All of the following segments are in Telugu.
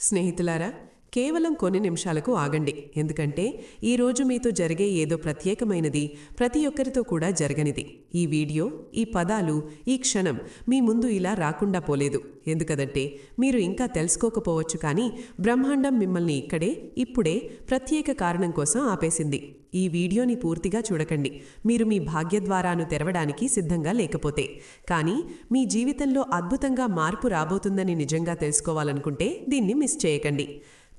స్నేహితులారా కేవలం కొన్ని నిమిషాలకు ఆగండి. ఎందుకంటే ఈ రోజు మీతో జరిగే ఏదో ప్రత్యేకమైనది ప్రతి ఒక్కరితో కూడా జరగనిది. ఈ వీడియో ఈ పదాలు ఈ క్షణం మీ ముందు ఇలా రాకుండా పోలేదు. ఎందుకదంటే మీరు ఇంకా తెలుసుకోకపోవచ్చు కానీ బ్రహ్మాండం మిమ్మల్ని ఇక్కడే ఇప్పుడే ప్రత్యేక కారణం కోసం ఆపేసింది. ఈ వీడియోని పూర్తిగా చూడకండి. మీరు మీ భాగ్యద్వారాను తెరవడానికి సిద్ధంగా లేకపోతే. కానీ మీ జీవితంలో అద్భుతంగా మార్పు రాబోతుందని నిజంగా తెలుసుకోవాలనుకుంటే దీన్ని మిస్ చేయకండి.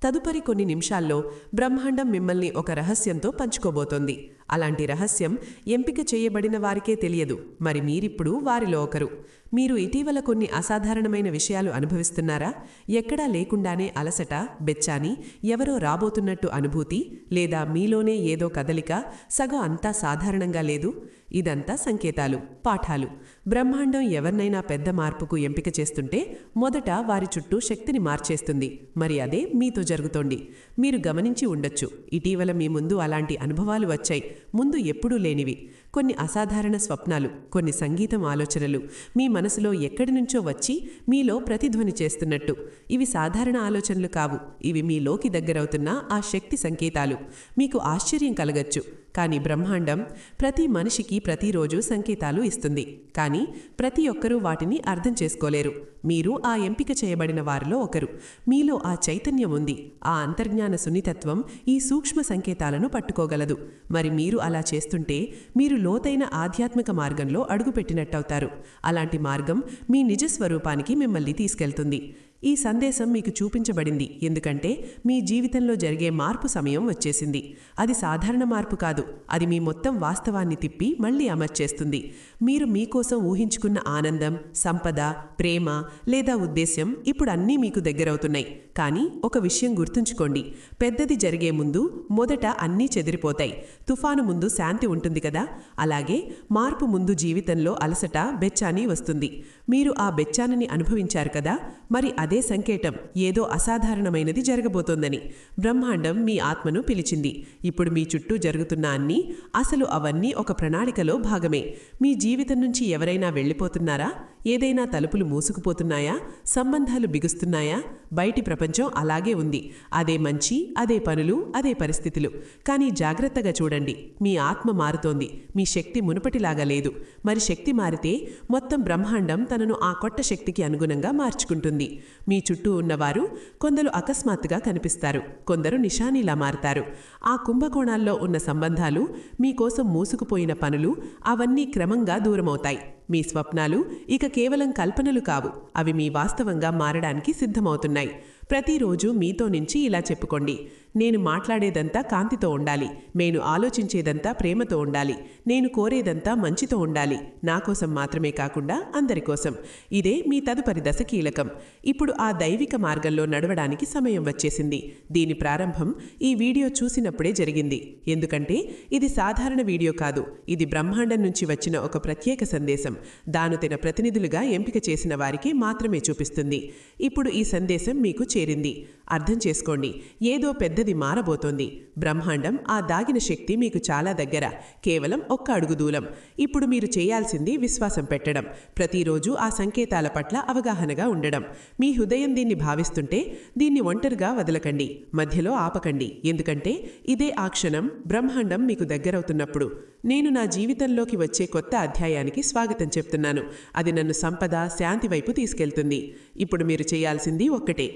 తదుపరి కొన్ని నిమిషాల్లో బ్రహ్మాండం మిమ్మల్ని ఒక రహస్యంతో పంచుకోబోతోంది. అలాంటి రహస్యం ఎంపిక చేయబడిన వారికే తెలియదు. మరి మీరిప్పుడు వారిలో ఒకరు. మీరు ఇటీవల కొన్ని అసాధారణమైన విషయాలు అనుభవిస్తున్నారా? ఎక్కడా లేకుండానే అలసట బెచ్చాని ఎవరో రాబోతున్నట్టు అనుభూతి లేదా మీలోనే ఏదో కదలిక సగం అంతా సాధారణంగా లేదు. ఇదంతా సంకేతాలు పాఠాలు. బ్రహ్మాండం ఎవరినైనా పెద్ద మార్పుకు ఎంపిక చేస్తుంటే మొదట వారి చుట్టూ శక్తిని మార్చేస్తుంది. మరి అదే మీతో జరుగుతోంది. మీరు గమనించి ఉండొచ్చు. ఇటీవల మీ ముందు అలాంటి అనుభవాలు వచ్చాయి. ముందు ఎప్పుడూ లేనివి. కొన్ని అసాధారణ స్వప్నాలు కొన్ని సంగీతం ఆలోచనలు మీ మనసులో ఎక్కడి నుంచో వచ్చి మీలో ప్రతిధ్వని చేస్తున్నట్టు. ఇవి సాధారణ ఆలోచనలు కావు. ఇవి మీలోకి దగ్గరవుతున్న ఆ శక్తి సంకేతాలు. మీకు ఆశ్చర్యం కలగచ్చు. కానీ బ్రహ్మాండం ప్రతి మనిషికి ప్రతిరోజు సంకేతాలు ఇస్తుంది. కానీ ప్రతి ఒక్కరూ వాటిని అర్థం చేసుకోలేరు. మీరు ఆ ఎంపిక చేయబడిన వారిలో ఒకరు. మీలో ఆ చైతన్యం ఉంది. ఆ అంతర్జ్ఞాన సున్నితత్వం ఈ సూక్ష్మ సంకేతాలను పట్టుకోగలదు. మరి మీరు అలా చేస్తుంటే మీరు లోతైన ఆధ్యాత్మిక మార్గంలో అడుగుపెట్టినట్టవుతారు. అలాంటి మార్గం మీ నిజ స్వరూపానికి మిమ్మల్ని తీసుకెళ్తుంది. ఈ సందేశం మీకు చూపించబడింది. ఎందుకంటే మీ జీవితంలో జరిగే మార్పు సమయం వచ్చేసింది. అది సాధారణ మార్పు కాదు. అది మీ మొత్తం వాస్తవాన్ని తిప్పి మళ్ళీ అమర్చేస్తుంది. మీరు మీకోసం ఊహించుకున్న ఆనందం సంపద ప్రేమ లేదా ఉద్దేశ్యం ఇప్పుడు అన్నీ మీకు దగ్గరవుతున్నాయి. కానీ ఒక విషయం గుర్తుంచుకోండి. పెద్దది జరిగే ముందు మొదట అన్నీ చెదిరిపోతాయి. తుఫాను ముందు శాంతి ఉంటుంది కదా? అలాగే మార్పు ముందు జీవితంలో అలసట బెచ్చాని వస్తుంది. మీరు ఆ బెచ్చానని అనుభవించారు కదా? మరి అదే సంకేతం ఏదో అసాధారణమైనది జరగబోతోందని. బ్రహ్మాండం మీ ఆత్మను పిలిచింది. ఇప్పుడు మీ చుట్టూ జరుగుతున్న అన్నీ అసలు అవన్నీ ఒక ప్రణాళికలో భాగమే. మీ జీవితం నుంచి ఎవరైనా వెళ్ళిపోతున్నారా? ఏదైనా తలుపులు మూసుకుపోతున్నాయా? సంబంధాలు బిగుస్తున్నాయా? బయటి ప్రపంచం అలాగే ఉంది. అదే మంచి అదే పనులు అదే పరిస్థితులు. కానీ జాగ్రత్తగా చూడండి. మీ ఆత్మ మారుతోంది. మీ శక్తి మునుపటిలాగా లేదు. మరి శక్తి మారితే మొత్తం బ్రహ్మాండం తన తనను ఆ కొత్త శక్తికి అనుగుణంగా మార్చుకుంటుంది. మీ చుట్టూ ఉన్నవారు కొందరు అకస్మాత్తుగా కనిపిస్తారు. కొందరు నిషానీలా మారతారు. ఆ కుంభకోణాల్లో ఉన్న సంబంధాలు మీకోసం మూసుకుపోయిన పనులు అవన్నీ క్రమంగా దూరమవుతాయి. మీ స్వప్నాలు ఇక కేవలం కల్పనలు కావు. అవి మీ వాస్తవంగా మారడానికి సిద్ధమవుతున్నాయి. ప్రతిరోజు మీతో నుంచి ఇలా చెప్పుకోండి. నేను మాట్లాడేదంతా కాంతితో ఉండాలి. నేను ఆలోచించేదంతా ప్రేమతో ఉండాలి. నేను కోరేదంతా మంచితో ఉండాలి. నా కోసం మాత్రమే కాకుండా అందరి కోసం. ఇదే మీ తదుపరి దశ కీలకం. ఇప్పుడు ఆ దైవిక మార్గంలో నడవడానికి సమయం వచ్చేసింది. దీని ప్రారంభం ఈ వీడియో చూసినప్పుడే జరిగింది. ఎందుకంటే ఇది సాధారణ వీడియో కాదు. ఇది బ్రహ్మాండం నుంచి వచ్చిన ఒక ప్రత్యేక సందేశం. దాను తన ప్రతినిధులుగా ఎంపిక చేసిన వారికి మాత్రమే చూపిస్తుంది. ఇప్పుడు ఈ సందేశం మీకు చేరింది. అర్థం చేసుకోండి. ఏదో పెద్ద పెద్దది మారబోతోంది. బ్రహ్మాండం ఆ దాగిన శక్తి మీకు చాలా దగ్గర కేవలం ఒక్క అడుగు దూలం ఇప్పుడు మీరు చేయాల్సింది విశ్వాసం పెట్టడం. ప్రతిరోజు ఆ సంకేతాల పట్ల అవగాహనగా ఉండడం. మీ హృదయం దీన్ని భావిస్తుంటే దీన్ని ఒంటరిగా వదలకండి మధ్యలో ఆపకండి. ఎందుకంటే ఇదే ఆ క్షణం బ్రహ్మాండం మీకు దగ్గరవుతున్నప్పుడు. నేను నా జీవితంలోకి వచ్చే కొత్త అధ్యాయానికి స్వాగతం చెప్తున్నాను. అది నన్ను సంపద శాంతి వైపు తీసుకెళ్తుంది. ఇప్పుడు మీరు చేయాల్సింది ఒక్కటే.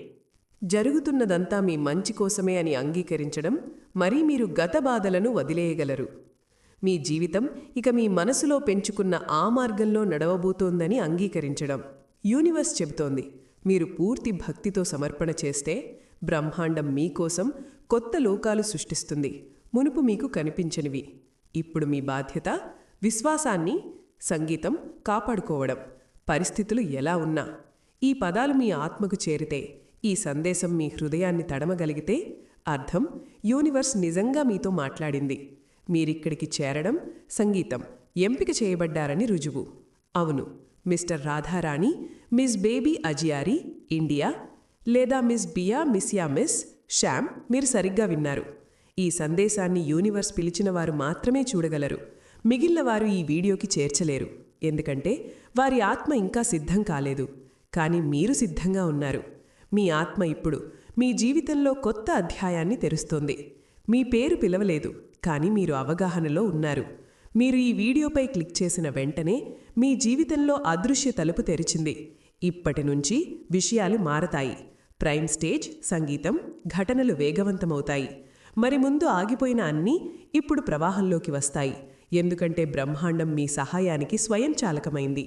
జరుగుతున్నదంతా మీ మంచి కోసమే అని అంగీకరించడం మరీ మీరు గత బాధలను వదిలేయగలరు. మీ జీవితం ఇక మీ మనసులో పెంచుకున్న ఆ మార్గంలో నడవబోతోందని అంగీకరించడం యూనివర్స్ చెబుతోంది. మీరు పూర్తి భక్తితో సమర్పణ చేస్తే బ్రహ్మాండం మీకోసం కొత్త లోకాలు సృష్టిస్తుంది. మునుపు మీకు కనిపించనివి. ఇప్పుడు మీ బాధ్యత విశ్వాసాన్ని సంగీతం కాపాడుకోవడం. పరిస్థితులు ఎలా ఉన్నా. ఈ పదాలు మీ ఆత్మకు చేరితే ఈ సందేశం మీ హృదయాన్ని తడమగలిగితే అర్థం యూనివర్స్ నిజంగా మీతో మాట్లాడింది. మీరిక్కడికి చేరడం సంగీతం ఎంపిక చేయబడ్డారని రుజువు. అవును మిస్టర్ రాధారాణి మిస్ బేబీ అజియారి ఇండియా లేదా మిస్ బియా మిస్యా మిస్ శ్యామ్ మీరు సరిగ్గా విన్నారు. ఈ సందేశాన్ని యూనివర్స్ పిలిచిన వారు మాత్రమే చూడగలరు. మిగిలిన వారు ఈ వీడియోకి చేర్చలేరు. ఎందుకంటే వారి ఆత్మ ఇంకా సిద్ధం కాలేదు. కానీ మీరు సిద్ధంగా ఉన్నారు. మీ ఆత్మ ఇప్పుడు మీ జీవితంలో కొత్త అధ్యాయాన్ని తెరుస్తోంది. మీ పేరు పిలవలేదు కానీ మీరు అవగాహనలో ఉన్నారు. మీరు ఈ వీడియోపై క్లిక్ చేసిన వెంటనే మీ జీవితంలో అదృశ్య తలుపు తెరిచింది. ఇప్పటి నుంచి విషయాలు మారతాయి. ప్రైమ్ స్టేజ్ సంగీతం ఘటనలు వేగవంతమవుతాయి. మరి ముందు ఆగిపోయిన అన్నీ ఇప్పుడు ప్రవాహంలోకి వస్తాయి. ఎందుకంటే బ్రహ్మాండం మీ సహాయానికి స్వయంచాలకమైంది.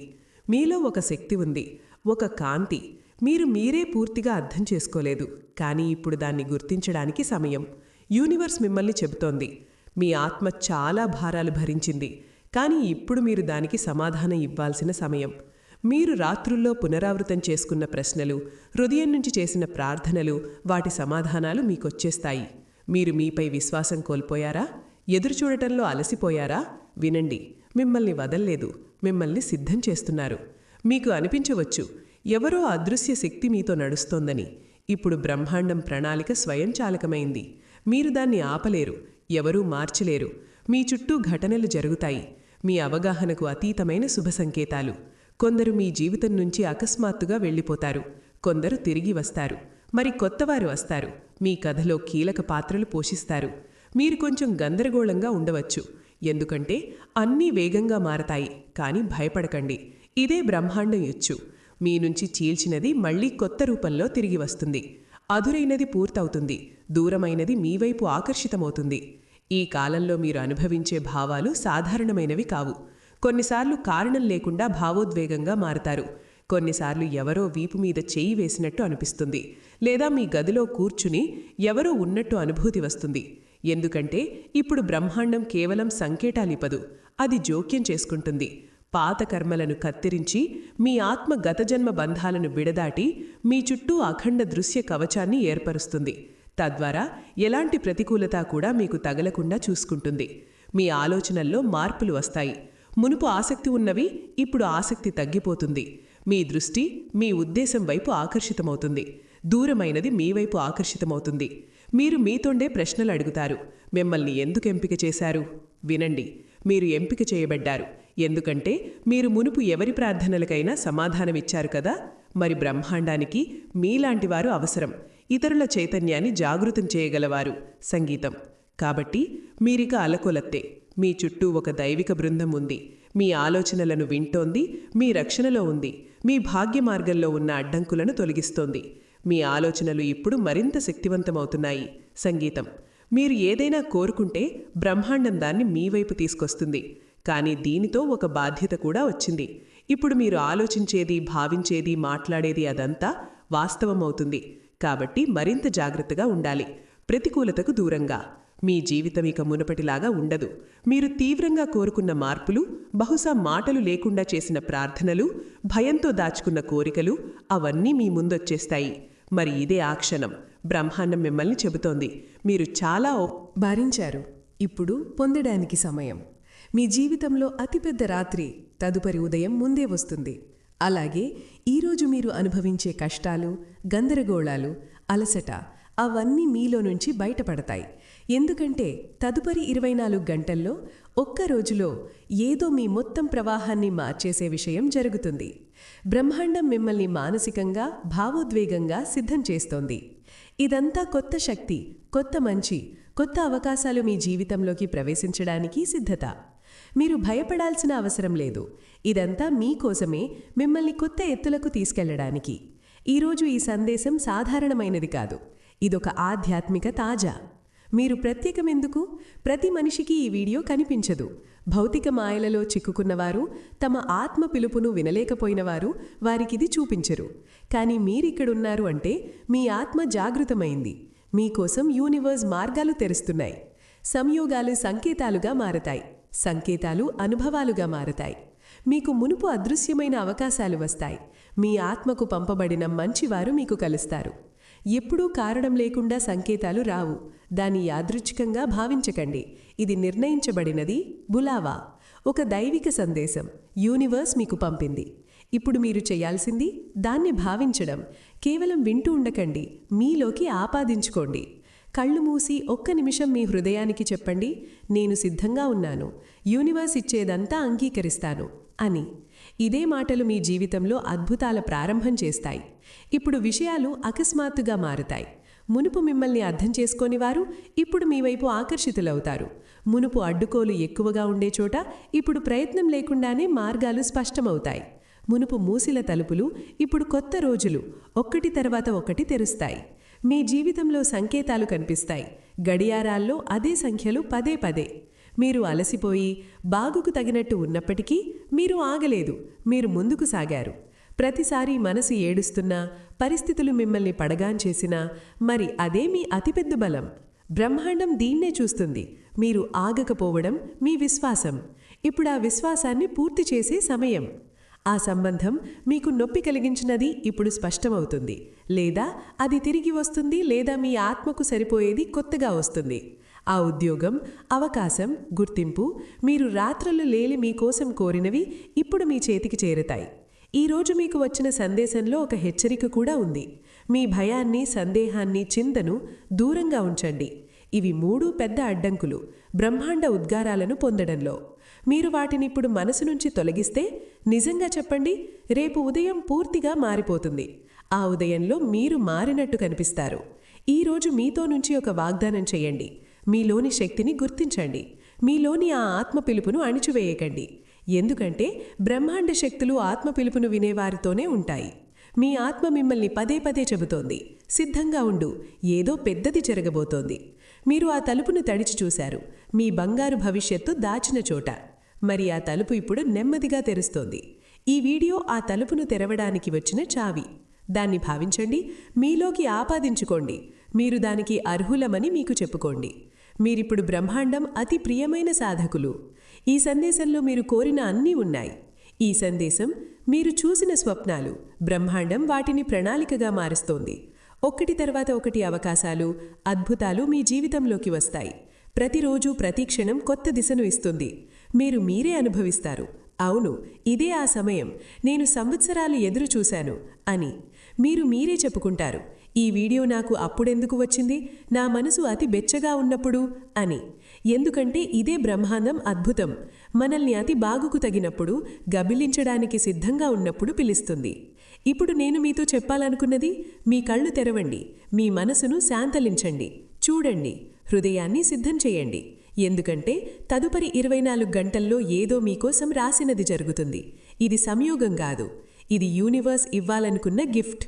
మీలో ఒక శక్తి ఉంది ఒక కాంతి. మీరు మీరే పూర్తిగా అర్థం చేసుకోలేదు. కానీ ఇప్పుడు దాన్ని గుర్తించడానికి సమయం. యూనివర్స్ మిమ్మల్ని చెబుతోంది. మీ ఆత్మ చాలా భారాలు భరించింది. కానీ ఇప్పుడు మీరు దానికి సమాధానం ఇవ్వాల్సిన సమయం. మీరు రాత్రుల్లో పునరావృతం చేసుకున్న ప్రశ్నలు హృదయం నుంచి చేసిన ప్రార్థనలు వాటి సమాధానాలు మీకొచ్చేస్తాయి. మీరు మీపై విశ్వాసం కోల్పోయారా? ఎదురుచూడటంలో అలసిపోయారా? వినండి. మిమ్మల్ని వదల్లేదు. మిమ్మల్ని సిద్ధం చేస్తున్నారు. మీకు అనిపించవచ్చు ఎవరో అదృశ్య శక్తి మీతో నడుస్తోందని. ఇప్పుడు బ్రహ్మాండం ప్రణాళిక స్వయంచాలకమైంది. మీరు దాన్ని ఆపలేరు ఎవరూ మార్చలేరు. మీ చుట్టూ ఘటనలు జరుగుతాయి. మీ అవగాహనకు అతీతమైన శుభ సంకేతాలు. కొందరు మీ జీవితం నుంచి అకస్మాత్తుగా వెళ్ళిపోతారు. కొందరు తిరిగి వస్తారు. మరి కొత్తవారు వస్తారు. మీ కథలో కీలక పాత్రలు పోషిస్తారు. మీరు కొంచెం గందరగోళంగా ఉండవచ్చు. ఎందుకంటే అన్నీ వేగంగా మారతాయి. కానీ భయపడకండి. ఇదే బ్రహ్మాండం ఇచ్చు మీ నుంచి చీల్చినది మళ్ళీ కొత్త రూపంలో తిరిగి వస్తుంది. అధురైనది పూర్తవుతుంది. దూరమైనది మీ వైపు ఆకర్షితమవుతుంది. ఈ కాలంలో మీరు అనుభవించే భావాలు సాధారణమైనవి కావు. కొన్నిసార్లు కారణం లేకుండా భావోద్వేగంగా మారతారు. కొన్నిసార్లు ఎవరో వీపు మీద చేయి వేసినట్టు అనిపిస్తుంది. లేదా మీ గదిలో కూర్చుని ఎవరో ఉన్నట్టు అనుభూతి వస్తుంది. ఎందుకంటే ఇప్పుడు బ్రహ్మాండం కేవలం సంకేటాలిపదు అది జోక్యం చేసుకుంటుంది. పాత కర్మలను కత్తిరించి మీ ఆత్మ గతజన్మ బంధాలను విడదాటి మీ చుట్టూ అఖండ దృశ్య కవచాన్ని ఏర్పరుస్తుంది. తద్వారా ఎలాంటి ప్రతికూలత కూడా మీకు తగలకుండా చూసుకుంటుంది. మీ ఆలోచనల్లో మార్పులు వస్తాయి. మునుపు ఆసక్తి ఉన్నవి ఇప్పుడు ఆసక్తి తగ్గిపోతుంది. మీ దృష్టి మీ ఉద్దేశం వైపు ఆకర్షితమవుతుంది. దూరమైనది మీ వైపు ఆకర్షితమవుతుంది. మీరు మీతోండే ప్రశ్నలు అడుగుతారు. మిమ్మల్ని ఎందుకు ఎంపిక చేశారు? వినండి. మీరు ఎంపిక చేయబడ్డారు. ఎందుకంటే మీరు మునుపు ఎవరి ప్రార్థనలకైనా సమాధానమిచ్చారు కదా? మరి బ్రహ్మాండానికి మీలాంటి వారు అవసరం. ఇతరుల చైతన్యాన్ని జాగృతం చేయగలవారు సంగీతం. కాబట్టి మీరిక అలకొలత్తే. మీ చుట్టూ ఒక దైవిక బృందం ఉంది. మీ ఆలోచనలను వింటోంది. మీ రక్షణలో ఉంది. మీ భాగ్య మార్గంలో ఉన్న అడ్డంకులను తొలగిస్తోంది. మీ ఆలోచనలు ఇప్పుడు మరింత శక్తివంతమవుతున్నాయి. సంగీతం. మీరు ఏదైనా కోరుకుంటే బ్రహ్మాండం దాన్ని మీ వైపు తీసుకొస్తుంది. కానీ దీనితో ఒక బాధ్యత కూడా వచ్చింది. ఇప్పుడు మీరు ఆలోచించేది భావించేది మాట్లాడేది అదంతా వాస్తవమవుతుంది. కాబట్టి మరింత జాగ్రత్తగా ఉండాలి. ప్రతికూలతకు దూరంగా. మీ జీవితం ఇక మునపటిలాగా ఉండదు. మీరు తీవ్రంగా కోరుకున్న మార్పులు బహుశా మాటలు లేకుండా చేసిన ప్రార్థనలు భయంతో దాచుకున్న కోరికలు అవన్నీ మీ ముందొచ్చేస్తాయి. మరి ఇదే ఆ క్షణం. బ్రహ్మాండం మిమ్మల్ని చెబుతోంది. మీరు చాలా ఓ- భరించారు. ఇప్పుడు పొందడానికి సమయం. మీ జీవితంలో అతిపెద్ద రాత్రి తదుపరి ఉదయం ముందే వస్తుంది. అలాగే ఈరోజు మీరు అనుభవించే కష్టాలు గందరగోళాలు అలసట అవన్నీ మీలో నుంచి బయటపడతాయి. ఎందుకంటే తదుపరి ఇరవై నాలుగు గంటల్లో ఒక్క రోజులో ఏదో మీ మొత్తం ప్రవాహాన్ని మార్చేసే విషయం జరుగుతుంది. బ్రహ్మాండం మిమ్మల్ని మానసికంగా భావోద్వేగంగా సిద్ధం చేస్తోంది. ఇదంతా కొత్త శక్తి కొత్త మంచి కొత్త అవకాశాలు మీ జీవితంలోకి ప్రవేశించడానికి సిద్ధత. మీరు భయపడాల్సిన అవసరం లేదు. ఇదంతా మీకోసమే మిమ్మల్ని కొత్త ఎత్తులకు తీసుకెళ్ళడానికి. ఈరోజు ఈ సందేశం సాధారణమైనది కాదు. ఇదొక ఆధ్యాత్మిక తాజా. మీరు ప్రత్యేకమెందుకు? ప్రతి మనిషికి ఈ వీడియో కనిపించదు. భౌతిక మాయలలో చిక్కుకున్నవారు తమ ఆత్మ పిలుపును వినలేకపోయినవారు వారికిది చూపించరు. కానీ మీరిక్కడున్నారు అంటే మీ ఆత్మ జాగృతమైంది. మీకోసం యూనివర్స్ మార్గాలు తెరుస్తున్నాయి. సంయోగాలు సంకేతాలుగా మారతాయి. సంకేతాలు అనుభవాలుగా మారతాయి. మీకు మునుపు అదృశ్యమైన అవకాశాలు వస్తాయి. మీ ఆత్మకు పంపబడిన మంచివారు మీకు కలుస్తారు. ఎప్పుడూ కారణం లేకుండా సంకేతాలు రావు. దాన్ని యాదృచ్ఛికంగా భావించకండి. ఇది నిర్ణయించబడినది బులావా. ఒక దైవిక సందేశం. యూనివర్స్ మీకు పంపింది. ఇప్పుడు మీరు చేయాల్సింది దాన్ని భావించడం. కేవలం వింటూ ఉండకండి. మీలోకి ఆపాదించుకోండి. కళ్ళు మూసి ఒక్క నిమిషం మీ హృదయానికి చెప్పండి నేను సిద్ధంగా ఉన్నాను. యూనివర్స్ ఇచ్చేదంతా అంగీకరిస్తాను అని. ఇదే మాటలు మీ జీవితంలో అద్భుతాల ప్రారంభం చేస్తాయి. ఇప్పుడు విషయాలు అకస్మాత్తుగా మారుతాయి. మునుపు మిమ్మల్ని అర్థం చేసుకోని వారు ఇప్పుడు మీ వైపు ఆకర్షితులవుతారు. మునుపు అడ్డుకోలు ఎక్కువగా ఉండే చోట ఇప్పుడు ప్రయత్నం లేకుండానే మార్గాలు స్పష్టమవుతాయి. మునుపు మూసిల తలుపులు ఇప్పుడు కొత్త రోజులు ఒక్కటి తర్వాత ఒకటి తెరుస్తాయి. మీ జీవితంలో సంకేతాలు కనిపిస్తాయి. గడియారాల్లో అదే సంఖ్యలు పదే పదే. మీరు అలసిపోయి బాగుకు తగినట్టు ఉన్నప్పటికీ మీరు ఆగలేదు. మీరు ముందుకు సాగారు. ప్రతిసారి మనసు ఏడుస్తున్నా పరిస్థితులు మిమ్మల్ని పడగాన్ చేసినా మరి అదే మీ అతిపెద్ద బలం. బ్రహ్మాండం దీన్నే చూస్తుంది. మీరు ఆగకపోవడం మీ విశ్వాసం. ఇప్పుడు ఆ విశ్వాసాన్ని పూర్తి చేసే సమయం. ఆ సంబంధం మీకు నొప్పి కలిగించినది ఇప్పుడు స్పష్టమవుతుంది. లేదా అది తిరిగి వస్తుంది లేదా మీ ఆత్మకు సరిపోయేది కొత్తగా వస్తుంది. ఆ ఉద్యోగం అవకాశం గుర్తింపు మీరు రాత్రులు లేలి మీకోసం కోరినవి ఇప్పుడు మీ చేతికి చేరుతాయి. ఈరోజు మీకు వచ్చిన సందేశంలో ఒక హెచ్చరిక కూడా ఉంది. మీ భయాన్ని సందేహాన్ని చింతను దూరంగా ఉంచండి. ఇవి మూడు పెద్ద అడ్డంకులు. బ్రహ్మాండ ఉద్గారాలను పొందడంలో. మీరు వాటిని ఇప్పుడు మనసు నుంచి తొలగిస్తే నిజంగా చెప్పండి రేపు ఉదయం పూర్తిగా మారిపోతుంది. ఆ ఉదయంలో మీరు మారినట్టు కనిపిస్తారు. ఈరోజు మీతో నుంచి ఒక వాగ్దానం చేయండి. మీలోని శక్తిని గుర్తించండి. మీలోని ఆ ఆత్మ పిలుపును అణిచివేయకండి. ఎందుకంటే బ్రహ్మాండ శక్తులు ఆత్మ పిలుపును వినేవారితోనే ఉంటాయి. మీ ఆత్మ మిమ్మల్ని పదే పదే చెబుతోంది. సిద్ధంగా ఉండు. ఏదో పెద్దది జరగబోతోంది. మీరు ఆ తలుపును తడిచి చూశారు. మీ బంగారు భవిష్యత్తు దాచిన చోట. మరి ఆ తలుపు ఇప్పుడు నెమ్మదిగా తెరుస్తోంది. ఈ వీడియో ఆ తలుపును తెరవడానికి వచ్చిన చావి. దాన్ని భావించండి మీలోకి ఆపాదించుకోండి. మీరు దానికి అర్హులమని మీకు చెప్పుకోండి. మీరిప్పుడు బ్రహ్మాండం అతి ప్రియమైన సాధకులు. ఈ సందేశంలో మీరు కోరిన అన్నీ ఉన్నాయి. ఈ సందేశం మీరు చూసిన స్వప్నాలు బ్రహ్మాండం వాటిని ప్రణాళికగా మారుస్తోంది. ఒకటి తర్వాత ఒకటి అవకాశాలు అద్భుతాలు మీ జీవితంలోకి వస్తాయి. ప్రతిరోజు ప్రతి క్షణం కొత్త దిశను ఇస్తుంది. మీరు మీరే అనుభవిస్తారు. అవును ఇదే ఆ సమయం. నేను సంవత్సరాలు ఎదురు చూశాను అని మీరు మీరే చెప్పుకుంటారు. ఈ వీడియో నాకు అప్పుడెందుకు వచ్చింది? నా మనసు అతి బెచ్చగా ఉన్నప్పుడు అని. ఎందుకంటే ఇదే బ్రహ్మాండం అద్భుతం. మనల్ని అతి బాగుకు తగినప్పుడు గబిలించడానికి సిద్ధంగా ఉన్నప్పుడు పిలుస్తుంది. ఇప్పుడు నేను మీతో చెప్పాలనుకున్నది మీ కళ్ళు తెరవండి. మీ మనసును శాంతలించండి. చూడండి. హృదయాన్ని సిద్ధం చేయండి. ఎందుకంటే తదుపరి ఇరవై నాలుగు గంటల్లో ఏదో మీకోసం రాసినది జరుగుతుంది. ఇది సంయోగం కాదు. ఇది యూనివర్స్ ఇవ్వాలనుకున్న గిఫ్ట్.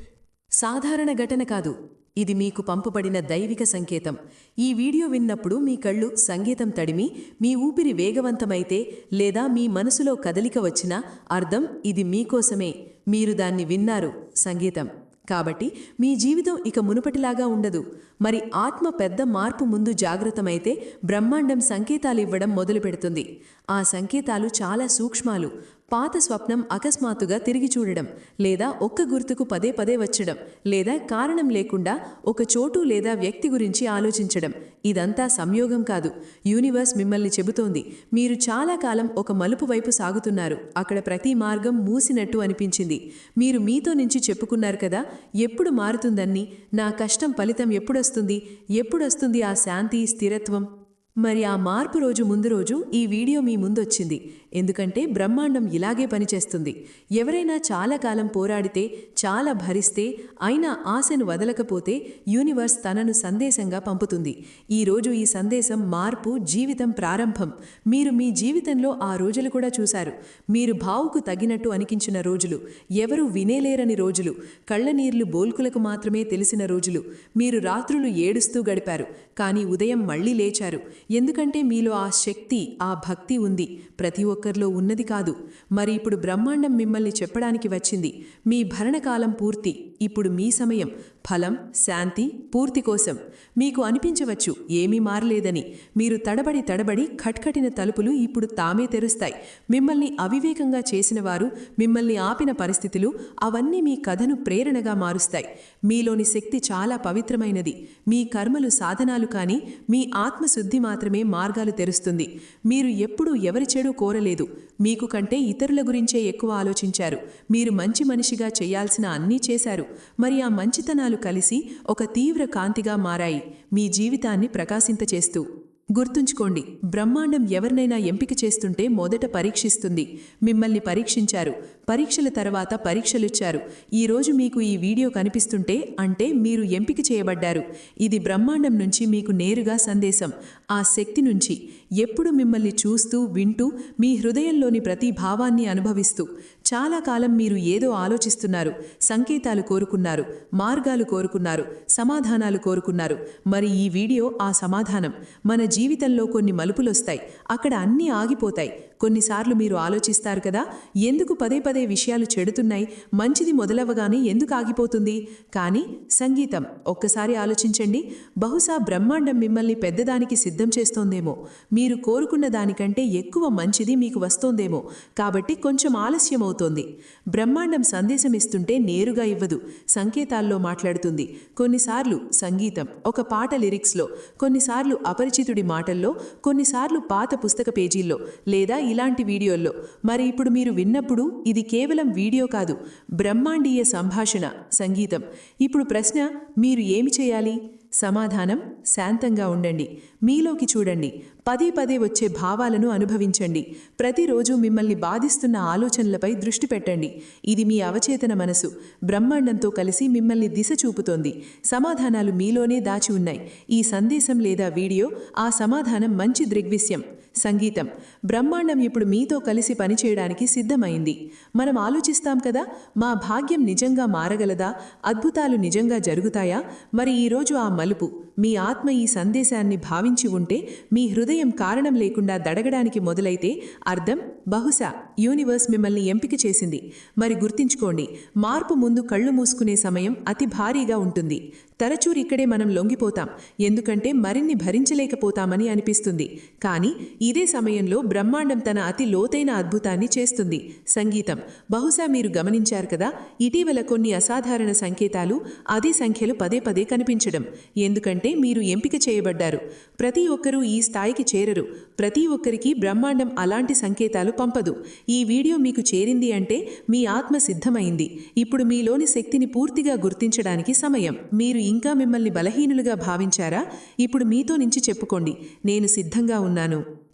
సాధారణ ఘటన కాదు. ఇది మీకు పంపబడిన దైవిక సంకేతం. ఈ వీడియో విన్నప్పుడు మీ కళ్ళు సంగీతం తడిమి మీ ఊపిరి వేగవంతమైతే లేదా మీ మనసులో కదలిక వచ్చినా అర్థం ఇది మీకోసమే. మీరు దాన్ని విన్నారు సంగీతం. కాబట్టి మీ జీవితం ఇక మునుపటిలాగా ఉండదు. మరి ఆత్మ పెద్ద మార్పు ముందు జాగ్రత్తమైతే బ్రహ్మాండం సంకేతాలు ఇవ్వడం మొదలుపెడుతుంది. ఆ సంకేతాలు చాలా సూక్ష్మాలు. పాత స్వప్నం అకస్మాత్తుగా తిరిగి చూడడం లేదా ఒక్క గుర్తుకు పదే పదే వచ్చడం లేదా కారణం లేకుండా ఒక చోటు లేదా వ్యక్తి గురించి ఆలోచించడం. ఇదంతా సంయోగం కాదు. యూనివర్స్ మిమ్మల్ని చెబుతోంది. మీరు చాలా కాలం ఒక మలుపు వైపు సాగుతున్నారు. అక్కడ ప్రతి మార్గం మూసినట్టు అనిపించింది. మీరు మీతో నుంచి చెప్పుకున్నారు కదా ఎప్పుడు మారుతుందని? నా కష్టం ఫలితం ఎప్పుడొస్తుంది? ఎప్పుడొస్తుంది ఆ శాంతి స్థిరత్వం? మరి ఆ మార్పు రోజు ముందు రోజు ఈ వీడియో మీ ముందొచ్చింది. ఎందుకంటే బ్రహ్మాండం ఇలాగే పనిచేస్తుంది. ఎవరైనా చాలా కాలం పోరాడితే చాలా భరిస్తే అయినా ఆశను వదలకపోతే యూనివర్స్ తనను సందేశంగా పంపుతుంది. ఈరోజు ఈ సందేశం మార్పు జీవితం ప్రారంభం. మీరు మీ జీవితంలో ఆ రోజులు కూడా చూశారు. మీరు బావుకు తగినట్టు అనిపించిన రోజులు. ఎవరు వినేలేరని రోజులు. కళ్ళనీర్లు బోల్కులకు మాత్రమే తెలిసిన రోజులు. మీరు రాత్రులు ఏడుస్తూ గడిపారు. కానీ ఉదయం మళ్ళీ లేచారు. ఎందుకంటే మీలో ఆ శక్తి ఆ భక్తి ఉంది. ప్రతి ఒక్కరిలో ఉన్నది కాదు. మరి ఇప్పుడు బ్రహ్మాండం మిమ్మల్ని చెప్పడానికి వచ్చింది. మీ భరణకాలం పూర్తి. ఇప్పుడు మీ సమయం. ఫలం శాంతి పూర్తి కోసం. మీకు అనిపించవచ్చు ఏమీ మారలేదని. మీరు తడబడి తడబడి ఖట్ఖటిన తలుపులు ఇప్పుడు తామే తెరుస్తాయి. మిమ్మల్ని అవివేకంగా చేసిన వారు మిమ్మల్ని ఆపిన పరిస్థితులు అవన్నీ మీ కథను ప్రేరణగా మారుస్తాయి. మీలోని శక్తి చాలా పవిత్రమైనది. మీ కర్మలు సాధనాలు కానీ మీ ఆత్మశుద్ధి మాత్రమే మార్గాలు తెరుస్తుంది. మీరు ఎప్పుడూ ఎవరి చెడు కోరలేదు. మీకు కంటే ఇతరుల గురించే ఎక్కువ ఆలోచించారు. మీరు మంచి మనిషిగా చేయాల్సిన అన్నీ చేశారు. మరి ఆ మంచితనాలు కలిసి ఒక తీవ్ర కాంతిగా మారాయి. మీ జీవితాన్ని ప్రకాశింతచేస్తూ గుర్తుంచుకోండి బ్రహ్మాండం ఎవరినైనా ఎంపిక చేస్తుంటే మొదట పరీక్షిస్తుంది. మిమ్మల్ని పరీక్షించారు. పరీక్షల తర్వాత పరీక్షలిచ్చారు. ఈరోజు మీకు ఈ వీడియో కనిపిస్తుంటే అంటే మీరు ఎంపిక చేయబడ్డారు. ఇది బ్రహ్మాండం నుంచి మీకు నేరుగా సందేశం. ఆ శక్తి నుంచి. ఎప్పుడు మిమ్మల్ని చూస్తూ వింటూ మీ హృదయంలోని ప్రతి భావాన్ని అనుభవిస్తూ. చాలా కాలం మీరు ఏదో ఆలోచిస్తున్నారు సంకేతాలు కోరుకున్నారు మార్గాలు కోరుకున్నారు సమాధానాలు కోరుకున్నారు. మరి ఈ వీడియో ఆ సమాధానం. మన జీవితంలో కొన్ని మలుపులొస్తాయి. అక్కడ అన్నీ ఆగిపోతాయి. కొన్నిసార్లు మీరు ఆలోచిస్తారు కదా ఎందుకు పదే పదే విషయాలు చెడుతున్నాయి? మంచిది మొదలవ్వగానే ఎందుకు ఆగిపోతుంది? కానీ సంగీతం ఒక్కసారి ఆలోచించండి. బహుశా బ్రహ్మాండం మిమ్మల్ని పెద్దదానికి సిద్ధం చేస్తోందేమో. మీరు కోరుకున్న దానికంటే ఎక్కువ మంచిది మీకు వస్తోందేమో. కాబట్టి కొంచెం ఆలస్యం అవుతోంది. బ్రహ్మాండం సందేశం ఇస్తుంటే నేరుగా ఇవ్వదు. సంకేతాల్లో మాట్లాడుతుంది. కొన్నిసార్లు సంగీతం ఒక పాట లిరిక్స్లో కొన్నిసార్లు అపరిచితుడి మాటల్లో కొన్నిసార్లు పాత పుస్తక పేజీల్లో లేదా ఇలాంటి వీడియోల్లో. మరి ఇప్పుడు మీరు విన్నప్పుడు ఇది కేవలం వీడియో కాదు బ్రహ్మాండీయ సంభాషణ సంగీతం. ఇప్పుడు ప్రశ్న మీరు ఏమి చేయాలి? సమాధానం శాంతంగా ఉండండి. మీలోకి చూడండి. పదే పదే వచ్చే భావాలను అనుభవించండి. ప్రతిరోజు మిమ్మల్ని బాధిస్తున్న ఆలోచనలపై దృష్టి పెట్టండి. ఇది మీ అవచేతన మనసు. బ్రహ్మాండంతో కలిసి మిమ్మల్ని దిశ చూపుతోంది. సమాధానాలు మీలోనే దాచి ఉన్నాయి. ఈ సందేశం లేదా వీడియో ఆ సమాధానం మంచి దృగ్విషయం. సంగీతం. బ్రహ్మాండం ఇప్పుడు మీతో కలిసి పనిచేయడానికి సిద్ధమైంది. మనం ఆలోచిస్తాం కదా మా భాగ్యం నిజంగా మారగలదా? అద్భుతాలు నిజంగా జరుగుతాయా? మరి ఈరోజు ఆ మలుపు. మీ ఆత్మ ఈ సందేశాన్ని భావించి ఉంటే మీ హృదయం కారణం లేకుండా దడగడానికి మొదలైతే అర్థం బహుశా యూనివర్స్ మిమ్మల్ని ఎంపిక చేసింది. మరి గుర్తించుకోండి మార్పు ముందు కళ్ళు మూసుకునే సమయం అతి భారీగా ఉంటుంది. తరచూరు ఇక్కడే మనం లొంగిపోతాం. ఎందుకంటే మరిన్ని భరించలేకపోతామని అనిపిస్తుంది. కానీ ఇదే సమయంలో బ్రహ్మాండం తన అతి లోతైన అద్భుతాన్ని చేస్తుంది. సంగీతం. బహుశా మీరు గమనించారు కదా ఇటీవల కొన్ని అసాధారణ సంకేతాలు అదే సంఖ్యలు పదే పదే కనిపించడం. ఎందుకంటే మీరు ఎంపిక చేయబడ్డారు. ప్రతి ఒక్కరూ ఈ స్థాయికి చేరరు. ప్రతి ఒక్కరికి బ్రహ్మాండం అలాంటి సంకేతాలు పంపదు. ఈ వీడియో మీకు చేరింది అంటే మీ ఆత్మ సిద్ధమైంది. ఇప్పుడు మీలోని శక్తిని పూర్తిగా గుర్తించడానికి సమయం. మీరు ఇంకా మిమ్మల్ని బలహీనులుగా భావించారా? ఇప్పుడు మీతో నుంచి చెప్పుకోండి. నేను సిద్ధంగా ఉన్నాను.